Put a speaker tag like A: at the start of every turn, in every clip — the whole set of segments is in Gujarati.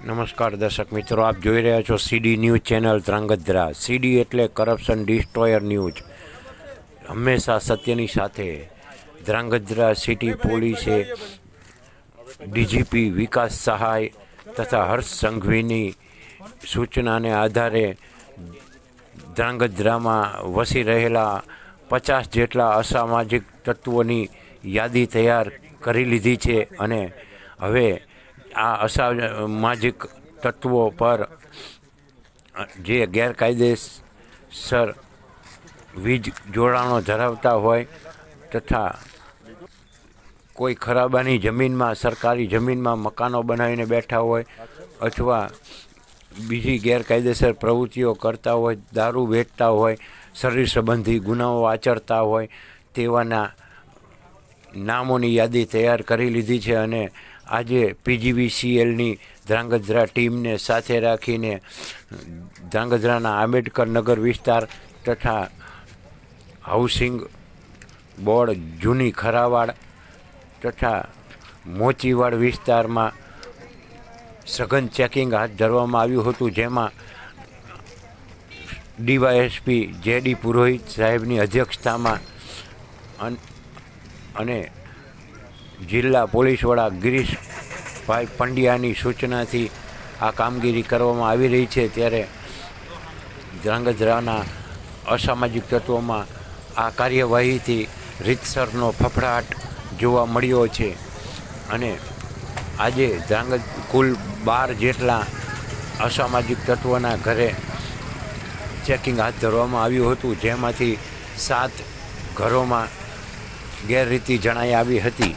A: નમસ્કાર દર્શક મિત્રો, આપ જોઈ રહ્યા છો સીડી ન્યૂઝ ચેનલ ત્રાંગધ્રા. સીડી એટલે કરપ્શન ડિસ્ટ્રોયર ન્યૂઝ. હંમેશા સત્યની સાથે ધ્રાંગધ્રા સિટી પોલીસે ડીજીપી વિકાસ સહાય તથા હર્ષ સંઘવીની સૂચનાને આધારે ધ્રાંગધ્રામાં વસી રહેલા પચાસ જેટલા અસામાજિક તત્વોની યાદી તૈયાર કરી લીધી છે અને હવે આ અસામાજિક તત્વો પર જે ગેરકાયદેસર વીજ જોડાણો ધરાવતા હોય તથા કોઈ ખરાબાની જમીનમાં, સરકારી જમીનમાં મકાનો બનાવીને બેઠા હોય અથવા બીજી ગેરકાયદેસર પ્રવૃત્તિઓ કરતા હોય, દારૂ વેચતા હોય, શરીર સંબંધી ગુનાઓ આચરતા હોય તેવાના નામોની યાદી તૈયાર કરી લીધી છે અને આજે પીજીવીસીએલની ધ્રાંગધ્રા ટીમને સાથે રાખીને ધ્રાંગધ્રાના આંબેડકર નગર વિસ્તાર તથા હાઉસિંગ બોર્ડ જૂની ખરાવાડ તથા મોચીવાડ વિસ્તારમાં સઘન ચેકિંગ હાથ ધરવામાં આવ્યું હતું, જેમાં ડીવાયએસપી જે ડી પુરોહિત સાહેબની અધ્યક્ષતામાં અન- જિલ્લા પોલીસ ગિરીશભાઈ પંડ્યાની સૂચનાથી આ કામગીરી કરવામાં આવી રહી છે ત્યારે ધ્રાંગધ્રાના અસામાજિક તત્વોમાં આ કાર્યવાહીથી રીતસરનો ફફડાટ જોવા મળ્યો છે. અને આજે ધ્રાંગધ કુલ બાર જેટલા અસામાજિક તત્વોના ઘરે ચેકિંગ હાથ ધરવામાં આવ્યું હતું, જેમાંથી સાત ઘરોમાં ગેરરીતિ જણાઈ આવી હતી.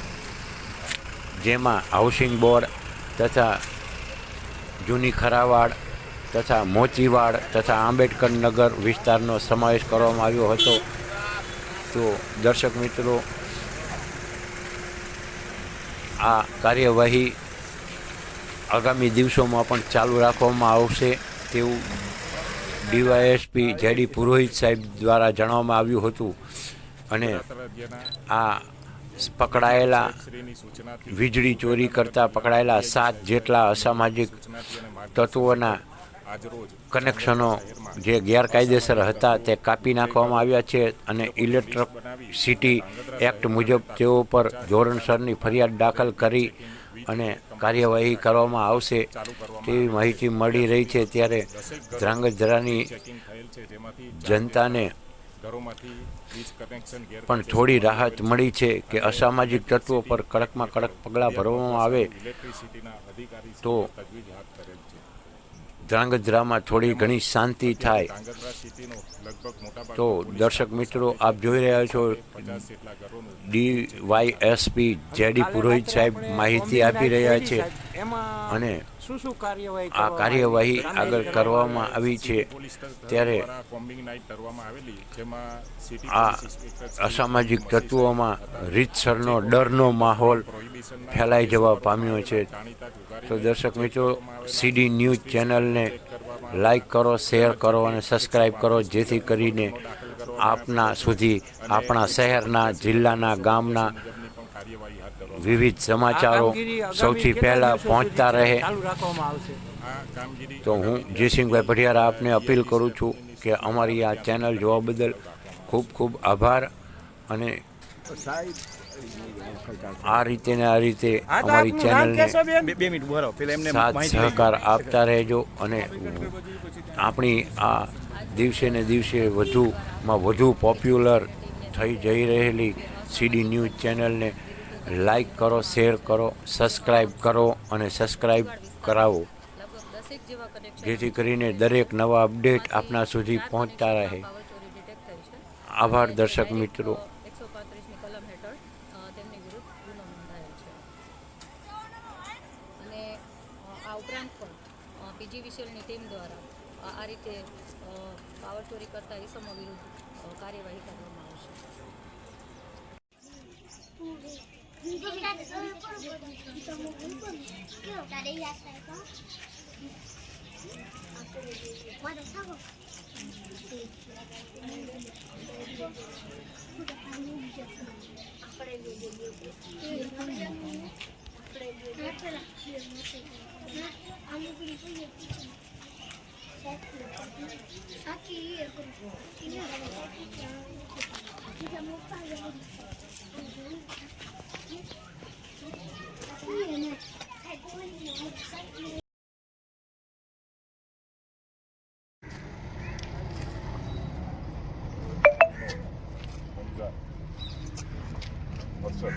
A: જેમાં હાઉસિંગ બોર્ડ તથા જૂની ખરાવાડ તથા મોચીવાડ તથા આંબેડકર નગર વિસ્તારનો સમાવેશ કરવામાં આવ્યો હતો. તો દર્શક મિત્રો, આ કાર્યવાહી આગામી દિવસોમાં પણ ચાલુ રાખવામાં આવશે તેવું ડીવાયએસપી જેડી પુરોહિત સાહેબ દ્વારા જણાવવામાં આવ્યું હતું. અને આ પકડાયેલા, વીજળી ચોરી કરતા પકડાયેલા સાત જેટલા અસામાજિક તત્વોના કનેક્શનો જે ગેરકાયદેસર હતા તે કાપી નાખવામાં આવ્યા છે અને ઇલેક્ટ્રિસિટી એક્ટ મુજબ તેઓ પર ધોરણસરની ફરિયાદ દાખલ કરી અને કાર્યવાહી કરવામાં આવશે તેવી માહિતી મળી રહી છે ત્યારે ધ્રાંગધ્રાની જનતાને પણ થોડી રાહત મળી છે કે અસામાજિક તત્વો પર કડકમાં કડક પગલાં ભરવામાં આવે તો ધ્રાંગધ્રામાં થોડી ઘણી શાંતિ થાય. તો દર્શક મિત્રો, આપ જોઈ રહ્યા છો D Y SP JD Purohit સાહેબ માહિતી આપી રહ્યા છે અને આ કાર્યવાહી આગળ કરવામાં આવી છે. ત્યારે આ અસામાજિક તત્વોમાં રીતસરનો ડરનો માહોલ ફેલાઈ જવા પામ્યો છે. તો દર્શક મિત્રો સીડી ન્યૂઝ ચેનલને લાઈક કરો શેર કરો અને સબસ્ક્રાઈબ કરો, જેથી કરીને આપના સુધી આપણા શહેરના, જિલ્લાના, ગામના વિવિધ સમાચારો સૌથી પહેલાં પહોંચતા રહે. તો હું જયસિંહભાઈ પઢિયાર આપને અપીલ કરું છું કે અમારી આ ચેનલ જોવા બદલ ખૂબ ખૂબ આભાર અને આ રીતે ને આ રીતે અમારી ચેનલને
B: બે બે મિનિટ બરો પેલા એમને
A: સાથ સહકાર આપતા રહેજો અને આપણી આ દિવસે ને દિવસે વધુમાં વધુ પોપ્યુલર થઈ જઈ રહેલી સીડી ન્યૂઝ ચેનલને લાઈક કરો શેર કરો સબસ્ક્રાઈબ કરો અને સબસ્ક્રાઈબ કરાવો.
C: લગભગ દસેક જેવા કનેક્શન
A: જેથી કરીને દરેક નવા અપડેટ આપના સુધી પહોંચતા રહે. આભાર દર્શક મિત્રો.
C: પણ પીજીવીસીએલની ટીમ દ્વારા આ રીતે પાવર ચોરી કરતા ઇસમો વિરુદ્ધ કાર્યવાહી કરવામાં આવશે.
D: આપણે Aqui, aqui, What's up?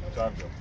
D: não sei